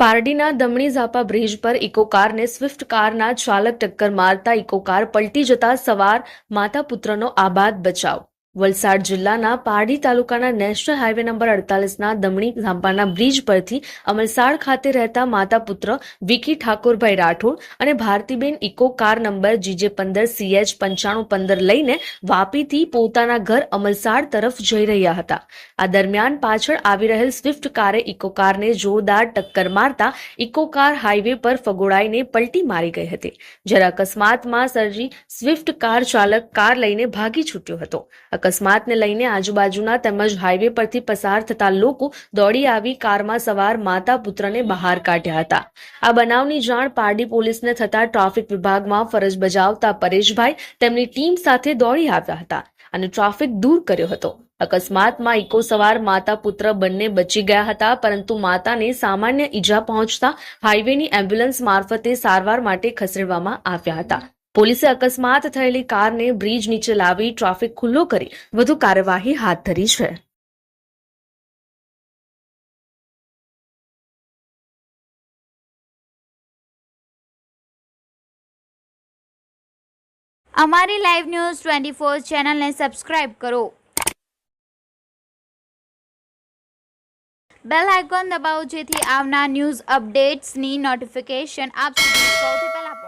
પારડીના Damani ઝાપા bridge પર Eco કારને Swift કારના ચાલક ટક્કર મારતા ઇકો કાર પલટી જતા સવાર માતા પુત્રનો આબાદ બચાવ. વલસાડ જિલ્લાના પારડી તાલુકાના નેશનલ હાઈવે નંબર અડતાલીસના દમણી ઝાંપાના બ્રિજ પરથી અમલસાડ ખાતે રહેતા માતા પુત્ર વિકી ઠાકોરભાઈ રાઠોડ અને Bhartiben Eco car number GJ પંદર, સીએચ પંચાણું પંદર લઈને વાપીથી પોતાના ઘર અમલસાડ તરફ જઈ રહ્યા હતા. આ દરમિયાન પાછળ આવી રહેલ સ્વિફ્ટ કારે ઇકો કારને જોરદાર ટક્કર મારતા ઇકો કાર હાઈવે પર ફગોડાઈને પલટી મારી ગઈ હતી. જ્યારે અકસ્માતમાં સર્જી સ્વિફ્ટ કાર ચાલક કાર લઈને ભાગી છૂટ્યો હતો. અકસ્માતને લઈને આજુબાજુના તેમજ હાઈવે પરથી પસાર થતા લોકો દોડી આવી કારમાં સવાર માતા પુત્રને બહાર કાઢ્યા હતા. આ બનાવની જાણ પારડી પોલીસને થતા ટ્રાફિક વિભાગમાં ફરજ બજાવતા પરેશભાઈ તેમની ટીમ સાથે દોડી આવ્યા હતા અને ટ્રાફિક દૂર કર્યો હતો. અકસ્માતમાં ઇકો સવાર માતા પુત્ર બંને બચી ગયા હતા, પરંતુ માતાને સામાન્ય ઈજા પહોંચતા હાઈવેની એમ્બ્યુલન્સ મારફતે સારવાર માટે ખસેડવામાં આવ્યા હતા. પોલીસે અકસ્માત થયેલી કારને બ્રિજ નીચે લાવી ટ્રાફિક ખુલ્લો કરી વધુ કાર્યવાહી હાથ ધરી છે. અમારી લાઈવ ન્યૂઝ ટ્વેન્ટી ફોર ચેનલને સબસ્ક્રાઇબ કરો. બેલ આઇકોન દબાવો જેથી આવનાર ન્યૂઝ અપડેટ્સની નોટિફિકેશન આપ સુધી સૌથી પહેલા